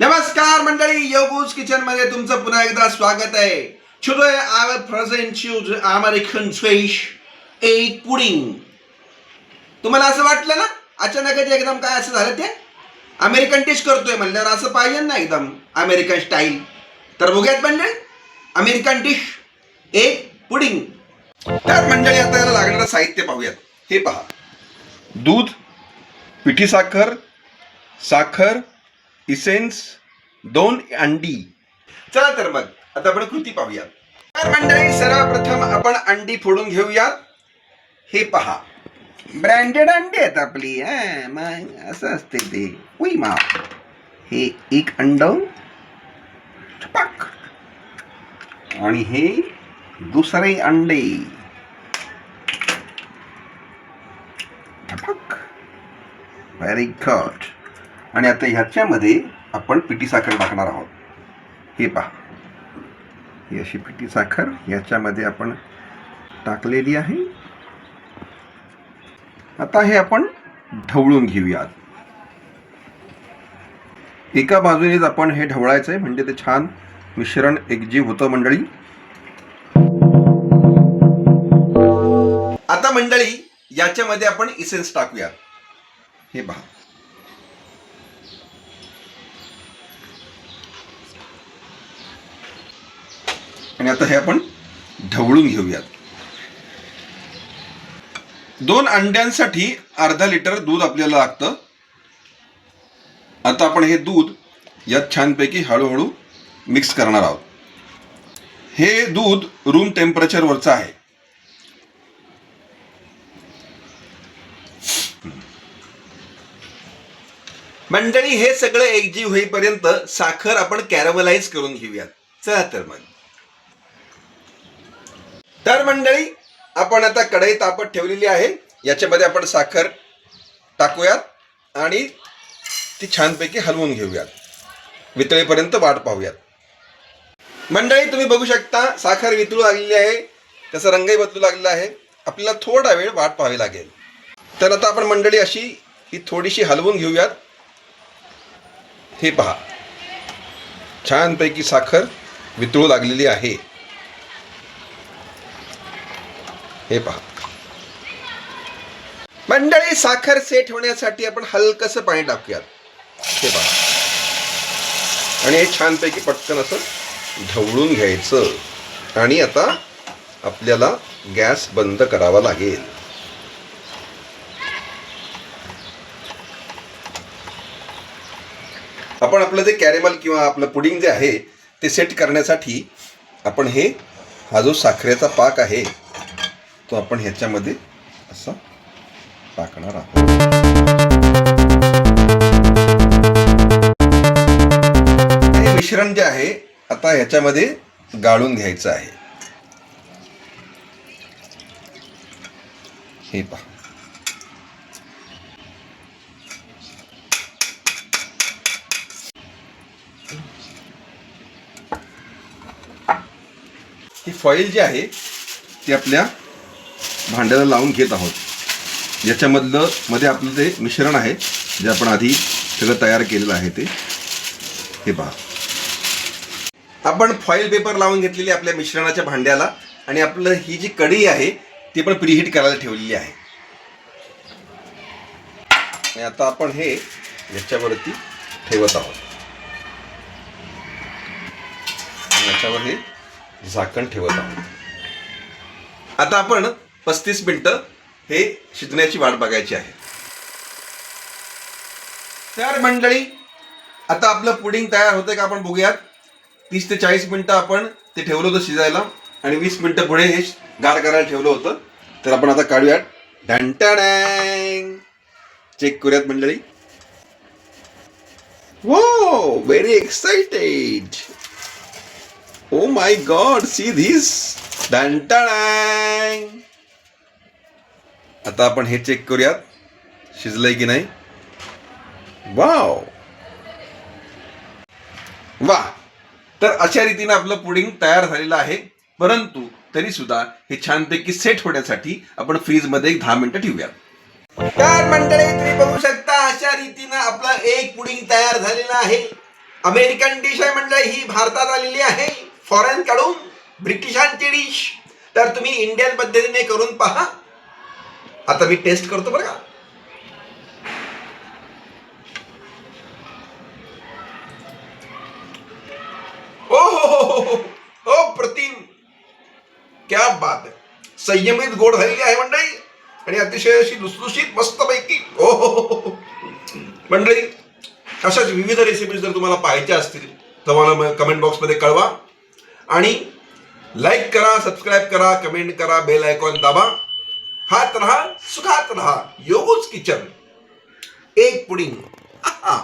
नमस्कार मंडळी योगूज किचनमध्ये तुमचं पुन्हा एकदा स्वागत आहे. Today I will present you the American fish तुम्हाला असं वाटलं ना? अचानकच एकदम काय असं झालं ते? अमेरिकन डिश करतोय म्हणल्यावर असं पाहिजे ना एकदम अमेरिकन स्टाईल तर बघूयात मंडळी अमेरिकन डिश एक पुडिंग तर मंडळी आता याला लागणारं साहित्य पाहूयात. हे पहा. दूध पिठी साखर साखर इसेन्स दोन अंडी चला तर मग आता आपण कृती पाहूया. तर मंडळी सर्वप्रथम आपण अंडी फोडून घेऊया. हे पहा. ब्रँडेड अंडी आहेत आपली मग असं असते ते. उई मा. हे एक अंड. छपाक. आणि हे दुसरे अंडे. व्हेरी गुड आणि आता ह्याच्यामध्ये आपण पिठी साखर टाकणार आहोत. हे पहा. ही अशी पिठी साखर याच्यामध्ये आपण टाकलेली आहे. आता हे आपण ढवळून घेऊयात एका बाजूनेच आपण हे ढवळायचं आहे म्हणजे ते छान मिश्रण एकजीव होतं मंडळी. आता मंडळी याच्यामध्ये आपण इसेन्स टाकूया. हे पहा. आणि आता हे आपण ढवळून घेऊयात. दोन अंड्यांसाठी अर्धा लिटर दूध आपल्याला लागतं. आता आपण हे दूध यात छानपैकी हळूहळू मिक्स करणार आहोत. हे दूध रूम टेम्परेचरवरचं आहे. मंडळी हे सगळं एकजीव होईपर्यंत साखर आपण कॅरमलाइज करून घेऊयात. चला तर मग. तर मंडळी आपण आता कढई तापत ठेवलेली आहे. याच्यामध्ये आपण साखर टाकूयात आणि ती छानपैकी हलवून घेऊयात. वितळेपर्यंत वाट पाहूयात. मंडळी तुम्ही बघू शकता साखर वितळू लागलेली आहे. त्याचा रंगही बदलू लागलेला आहे. आपल्याला थोडा वेळ वाट पाहावी लागेल. तर आता आपण मंडळी अशी ही थोडीशी हलवून घेऊयात. हे पहा. छानपैकी साखर वितळू लागलेली आहे. हे पहा. मंडळी साखर सेट होण्यासाठी आपण हलकस पाणी टाकूयात. हे पहा. आणि हे छानपैकी पटकन असं ढवळून घ्यायचं. आणि आता आपल्याला गॅस बंद करावा लागेल. आपण आपलं जे कॅरेमल किंवा आपलं पुडिंग जे आहे ते सेट करण्यासाठी आपण हे हा जो साखरेचा पाक आहे तो आपण ह्याच्यामध्ये असं टाकणार आहोत. हे मिश्रण जे आहे आता ह्याच्यामध्ये गाळून घ्यायचं आहे. हे पहा. ही फॉईल जी आहे ती आपल्या भांड्याला लावून घेत आहोत. याच्यामधलं मध्ये आपलं ते मिश्रण आहे जे आपण आधी सगळं तयार केलेलं आहे ते. हे पहा. आपण फॉईल पेपर लावून घेतलेली आपल्या मिश्रणाच्या भांड्याला आणि आपलं ही जी कढई आहे ती पण प्रीहीट करायला ठेवलेली आहे. आणि आता आपण हे याच्यावरती ठेवत आहोत. याच्यावर हे झाकण ठेवत आहोत. आता आपण पस्तीस मिनटं हे शिजण्याची वाट बघायची आहे. तर मंडळी आता आपलं पुडिंग तयार होतंय का आपण बघूयात. तीस ते चाळीस मिनटं आपण ते ठेवलं होतं शिजायला आणि वीस मिनटं पुढे हे गार करायला ठेवलं होतं. तर आपण आता काढूयात. डँटॅडँग चेक करूयात मंडळी. Wow very excited oh my god see this डँटॅडँग आता आपण हे चेक करूयात शिजलंय की नाही? वाव वा! तर अशा रीतीने आपलं पुडिंग तयार झालेलं आहे. परंतु तरी सुद्धा हे छानपैकी सेट होण्यासाठी आपण फ्रीजमध्ये एक दहा मिनिटं ठेवूया तर मंडळी तुम्ही बघू शकता अशा रीतीनं आपला एक पुडिंग तयार झालेला आहे. अमेरिकन डिश आहे म्हणजे ही भारतात आलेली आहे. फॉरेन कडून ब्रिटिशांची डिश तर तुम्ही इंडियन पद्धतीने करून पहा. आता मी टेस्ट करतो बरं का. ओ हो हो हो हो हो प्रतिम क्या बात संयमित गोड झालेली आहे मंडळी. आणि अतिशय अशी लुसलुशीत मस्तपैकी. ओ हो हो हो, हो. मंडळी अशाच विविध रेसिपीज जर तुम्हाला पाहायच्या असतील तर मला कमेंट बॉक्समध्ये कळवा. आणि लाईक करा सबस्क्राईब करा कमेंट करा बेल आयकॉन दाबा. खात रहा सुखात रहा योगूच किचन एक पुडिंग आहा.